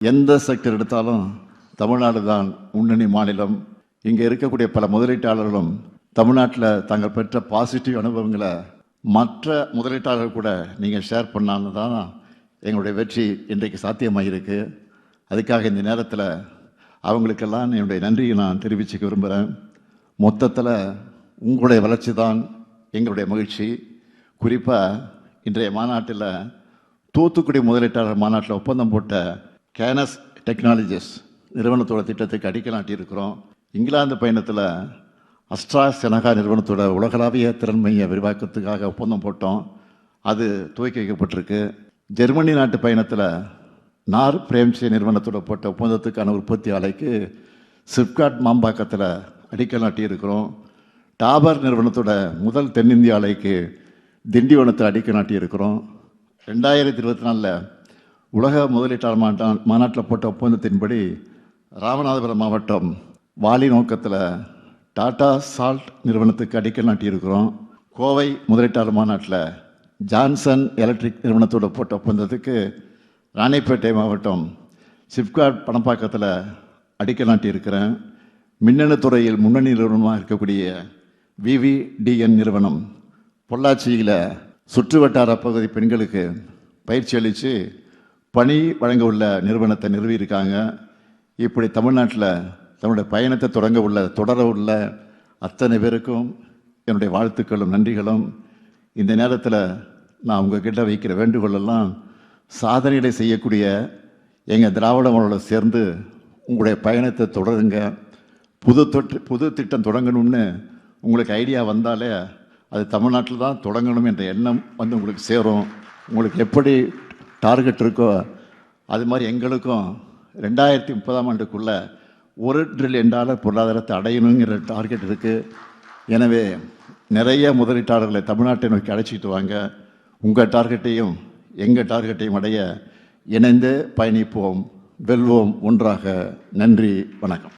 எந்த செக்டர் எடுத்தாலும் தமிழ்நாடு தான் முன்னணி மாநிலம். இங்கே இருக்கக்கூடிய பல முதலீட்டாளர்களும் தமிழ்நாட்டில் தாங்கள் பெற்ற பாசிட்டிவ் அனுபவங்களை மற்ற முதலீட்டாளர்கள் கூட நீங்கள் ஷேர் பண்ணான்னு தான் எங்களுடைய வெற்றி இன்றைக்கு சாத்தியமாகிருக்கு அதுக்காக இந்த நேரத்தில் அவங்களுக்கெல்லாம் என்னுடைய நன்றியை நான் தெரிவிச்சுக்க விரும்புகிறேன் மொத்தத்தில் உங்களுடைய வளர்ச்சி தான் எங்களுடைய மகிழ்ச்சி. குறிப்பாக இன்றைய மாநாட்டில் தூத்துக்குடி முதலீட்டாளர் மாநாட்டில் ஒப்பந்தம் போட்ட கேனஸ் டெக்னாலஜிஸ் நிறுவனத்தோட திட்டத்துக்கு அடிக்கல் நாட்டியிருக்கிறோம் இங்கிலாந்து பயணத்தில் அஸ்ட்ரா செனகா நிறுவனத்தோட உலகளாவிய திறன் மைய விரிவாக்கத்துக்காக ஒப்பந்தம் போட்டோம். அது துவக்கி வைக்கப்பட்டிருக்கு. ஜெர்மனி நாட்டு பயணத்தில் நார் பிரேம்சி நிறுவனத்தோட போட்ட ஒப்பந்தத்துக்கான உற்பத்தி ஆலைக்கு சிப்காட் மாம்பாக்கத்தில் அடிக்கல் நாட்டியிருக்கிறோம் டாபர் நிறுவனத்தோட முதல் தென்னிந்திய ஆலைக்கு திண்டிவனத்தில் அடிக்கல் நாட்டியிருக்கிறோம் ரெண்டாயிரத்தி இருபத்தி நாலில் உலக முதலீட்டாளர் மாநாட்ட மாநாட்டில் போட்ட ஒப்பந்தத்தின்படி ராமநாதபுரம் மாவட்டம் வாலி நோக்கத்தில் டாடா சால்ட் நிறுவனத்துக்கு அடிக்கல் நாட்டியிருக்கிறோம். கோவை முதலீட்டாளர் மாநாட்டில் ஜான்சன் எலக்ட்ரிக் நிறுவனத்தோட போட்ட ஒப்பந்தத்துக்கு ராணிப்பேட்டை மாவட்டம் சிப்காட் பணப்பாக்கத்தில் அடிக்கல் நாட்டியிருக்கிறேன். மின்னணு துறையில் முன்னணி நிறுவனமாக இருக்கக்கூடிய விவிடிஎன் நிறுவனம் பொள்ளாச்சியில் சுற்று வட்டார பகுதி பெண்களுக்கு பயிற்சி அளித்து பணி வழங்க உள்ள நிறுவனத்தை நிறுவியிருக்காங்க. இப்படி தமிழ்நாட்டில் தன்னுடைய பயணத்தை தொடங்க உள்ள தொடர உள்ள அத்தனை பேருக்கும் என்னுடைய வாழ்த்துக்களும் நன்றிகளும். இந்த நேரத்தில் நான் உங்ககிட்ட வைக்கிற வேண்டுகோளெல்லாம் சாதனைகளை செய்யக்கூடிய எங்கள் திராவிட சேர்ந்து உங்களுடைய பயணத்தை தொடருங்க. புது தொற்று புது திட்டம் தொடங்கணும்னு உங்களுக்கு ஐடியா வந்தாலே அது தமிழ்நாட்டில் தான் தொடங்கணும் என்ற எண்ணம் வந்து உங்களுக்கு சேரும். உங்களுக்கு எப்படி டார்கெட் இருக்கோ அது மாதிரி எங்களுக்கும் ரெண்டாயிரத்தி முப்பதாம் ஆண்டுக்குள்ளே ஒரு ட்ரில்லியன் டாலர் பொருளாதாரத்தை அடையணுங்கிற டார்கெட் இருக்குது எனவே நிறைய முதலீட்டாளர்களை தமிழ்நாட்டை நோக்கி அழைச்சிட்டு வாங்க உங்கள் டார்கெட்டையும் எங்கள் டார்கெட்டையும் அடைய இணைந்து பயணிப்போம் வெல்வோம். ஒன்றாக நன்றி வணக்கம்.